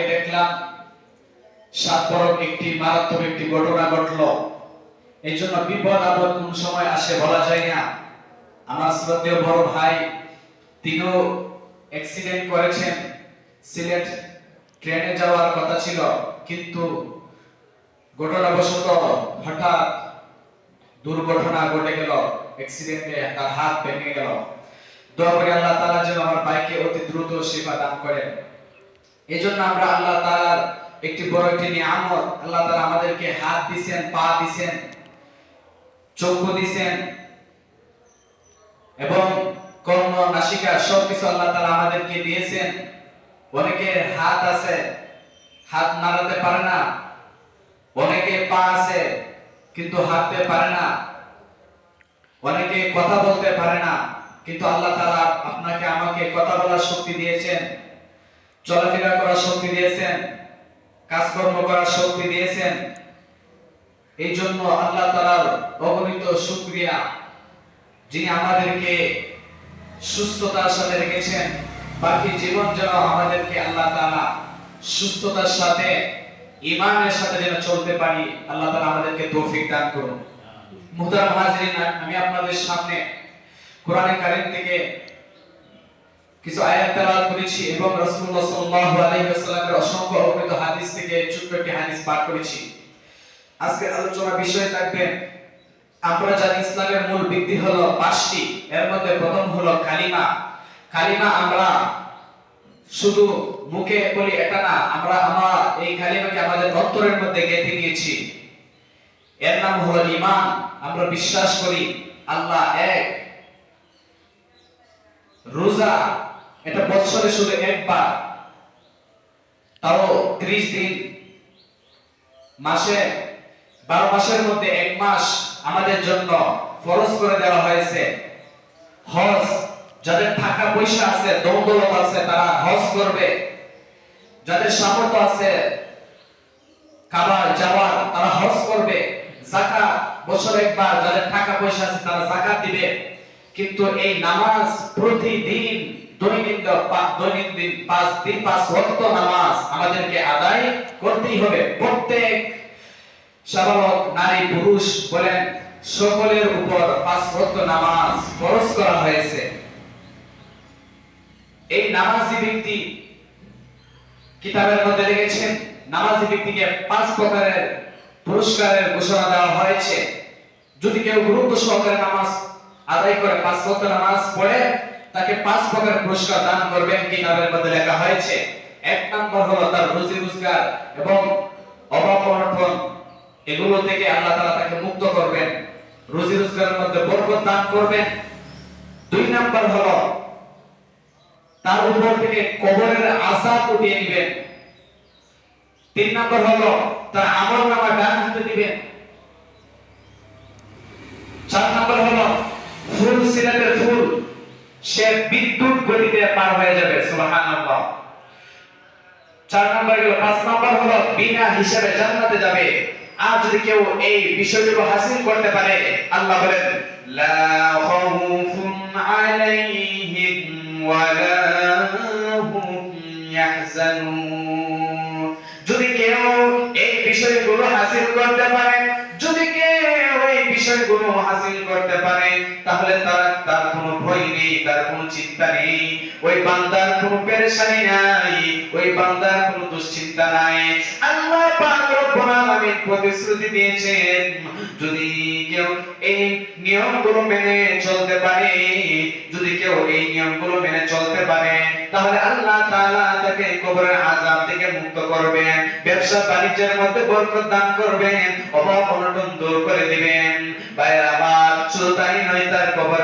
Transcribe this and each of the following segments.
আগে দেখলাম সাত বরং একটি মারাত্মক একটি ঘটনা ঘটলো। এই জন্য বিপদ আপদ কোন সময় আসে বলা যায় না। আমার শ্রদ্ধেয় বড় ভাই, তিনিও অ্যাক্সিডেন্ট করেছেন। সিলেট ট্রেনে যাওয়ার কথা ছিল, কিন্তু ঘটনাবশত হঠাৎ দুর্ঘটনা ঘটে গেল অ্যাক্সিডেন্টে তার হাত ভেঙে গেল। দোয়া করি আল্লাহ তাআলা যেন আমার ভাইকে অতি দ্রুত সেবা দান করেন। এই জন্য আমরা আল্লাহ তাআলার একটি বড় একটি নিয়ামত, আল্লাহ তাআলা আমাদেরকে হাত দিছেন, পা দিছেন, চক্ষু দিছেন, এবং কর্ণ, নাসিকা সবকিছু আল্লাহ তাআলা আমাদেরকে দিয়েছেন। অনেকের হাত আছে, হাত নাড়াতে পারে না, অনেকে পা আছে, কিন্তু হাঁটতে পারে না, অনেকে কথা বলতে পারে না, কিন্তু আল্লাহ তাআলা আপনাকে, আমাকে কথা বলার শক্তি দিয়েছেন। চলাফেরা করার শক্তি দিয়েছেন কাজকর্ম করার শক্তি দিয়েছেন। এই জন্য আল্লাহ তাআলার অগণিত শুকরিয়া। যিনি আমাদেরকে সুস্থতার সাথে রেখেছেন বাকি জীবন যেন আমাদেরকে আল্লাহ তালা সুস্থতার সাথে ইমানের সাথে যেন চলতে পারি আল্লাহ তালা আমাদেরকে তৌফিক দান করুন। মুহতারাম হাজিরিন আমি আপনাদের সামনে কোরআনে কারীম থেকে কিছু আয়াত তেলাওয়াত করেছি এবং রাসূলুল্লাহ সাল্লাল্লাহু আলাইহি ওয়াসাল্লামের অসংখ্য অগণিত হাদিস থেকে ছোট্ট একটি হাদিস পাঠ করেছি। আজকে আলোচনা বিষয় থাকবে আমরা জানি ইসলামের মূল ভিত্তি হলো পাঁচটি। এর মধ্যে প্রথম হলো কালিমা। কালিমা আমরা শুধু মুখে বলি এটা না, আমরা আমার এই কালিমাকে আমাদের অন্তরের মধ্যে গেঁথে নিয়েছি। এর নাম হলো ঈমান। আমরা বিশ্বাস করি আল্লাহ এক। রোজা এটা বছরে শুধু একবার। তাও ত্রিশ দিন। মাসে, বারো মাসের মধ্যে এক মাস আমাদের জন্য ফরজ করে দেওয়া হয়েছে। হজ, যাদের টাকা পয়সা আছে দৌদলত আছে, তারা হজ করবে। যাদের সামর্থ্য আছে কাবার যাওয়ার, তারা হজ করবে। জাকাত, বছরে একবার। যাদের টাকা পয়সা আছে, তারা জাকাত দিবে। কিন্তু এই নামাজ প্রতিদিন দৈনিক দৈনন্দিন পাঁচ দিন, পাঁচ নামাজ আমাদেরকে আদায় করতেই হবে। প্রত্যেক নারী, পুরুষ বলেন, সকলের উপর পাঁচ নামাজ করা হয়েছে। এই নামাজি ব্যক্তি কিতাবের মধ্যে লিখেছেন নামাজি ব্যক্তিকে পাঁচ প্রকারের পুরস্কারের ঘোষণা দেওয়া হয়েছে। যদি কেউ গুরুত্ব সহকারে নামাজ আদায় করে, পাঁচ ওয়াক্ত নামাজ পড়ে তাকে পাঁচ প্রকার পুরস্কার দান করবেন, কিতাবের মধ্যে লেখা হয়েছে। এক নম্বর হলো তার রুজি রোজগার এবং অভাব অনটন এগুলো থেকে আল্লাহ তাআলা তাকে মুক্ত করবেন, রুজি রোজগারের মধ্যে বরকত দান করবেন। দুই নাম্বার হলো তার উপর থেকে কবরের আশা উঠিয়ে দিবেন তিন নাম্বার হলো তার আমল নামা ডান হাতে দিবেন। চার নাম্বার হলো সে বিদ্যুৎ গতিতে পার হয়ে যাবে, সুবহানাল্লাহ। চার নাম্বার গেল, পাঁচ নাম্বার হলো, বিনা হিসাবে জান্নাতে যাবে। আর যদি কেউ এই বিষয়গুলো হাসিল করতে পারে, আল্লাহ বলেন, লা খাউফুন আলাইহিম ওয়ালা হুম ইয়াহজানুন। যদি কেউ এই বিষয়গুলো হাসিল করতে পারে, যদি কেউ এই বিষয়গুলো হাসিল করতে পারে, তাহলে তার ভয় নেই তার কোনো চিন্তা নেই। ওই বান্দার কোনো পেরেশানি নাই, ওই বান্দার কোনো দুশ্চিন্তা নাই। আল্লাহ পাক রব্বুল আলামিন প্রতিশ্রুতি দিয়েছেন, যদি কেউ এই নিয়মগুলো মেনে চলতে পারে, যদি কেউ এই নিয়মগুলো মেনে চলতে পারে, তাহলে আল্লাহ তাআলা তাকে কবরের আযাব থেকে মুক্ত করবেন, ব্যবসা বাণিজ্যের মধ্যে বরকত দান করবেন, অভাব অনটন দূর করে দিবেন। ভাইয়ের, আমার শুধু তাই নয়, তার কবর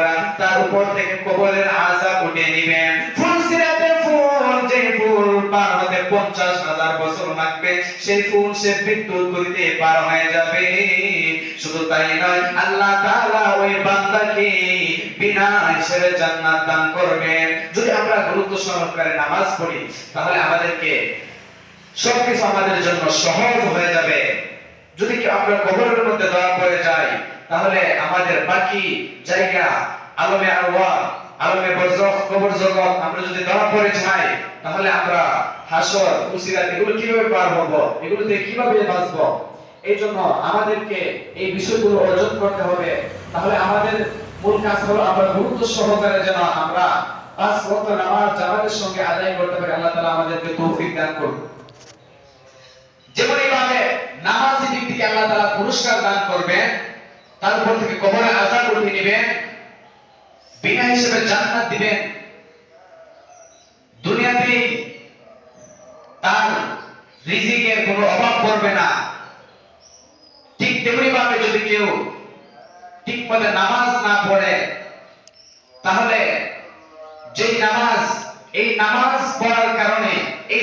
উপর থেকে কবরের আযাব উঠিয়ে দিবেন ফুল সিরাতের ফুল, যে ফুল পার হতে পঞ্চাশ হাজার বছর লাগবে, সেই ফুল সে বিদ্যুৎ গতিতে পার হয়ে যাবে। শুধু তাই নয়, আল্লাহ তাআলা ওই বান্দাকে বিনা হিসেবে জান্নাত দান করবেন। যদি আমরা গুরুত্ব সহকারে নামাজ পড়ি, তাহলে আমাদেরকে সবকিছু আমাদের জন্য সহজ হয়ে যাবে। যদি কি আমরা কবরের মধ্যে দেওয়া পড়ে যাই তাহলে আমাদের বাকি জায়গা আলমে আরওয়া আলমে বরজখ কবর জগৎ, আমরা যদি ধরা পড়ে যাই, তাহলে আমরা হাসর, উসিরাত, এগুলো কীভাবে পার হব? এগুলোতে কীভাবে বাঁচব? এই জন্য আমাদেরকে এই বিষয়গুলো অর্জন করতে হবে। তাহলে আমাদের মূল কাজ হলো আমরা গুরুত্ব সহকারে যেন আমরা পাঁচ ওয়াক্ত নামাজ জামাতের সঙ্গে আদায় করতে পারি। আল্লাহ তাআলা আমাদেরকে তৌফিক দান করুন। যেমন এইভাবে নামাজি ব্যক্তিকে আল্লাহ তাআলা পুরস্কার দান করবেন তার উপর থেকে কবরে আজাদ উঠিয়ে নেবেন বিনা হিসেবে জান্নাত দিবেন। দুনিয়াতে তার রিজিকের কোনো অভাব পড়বে না। ঠিক তেমনি ভাবে যদি কেউ ঠিক মতে নামাজ না পড়ে, তাহলে যে নামাজ, এই নামাজ পড়ার কারণে এই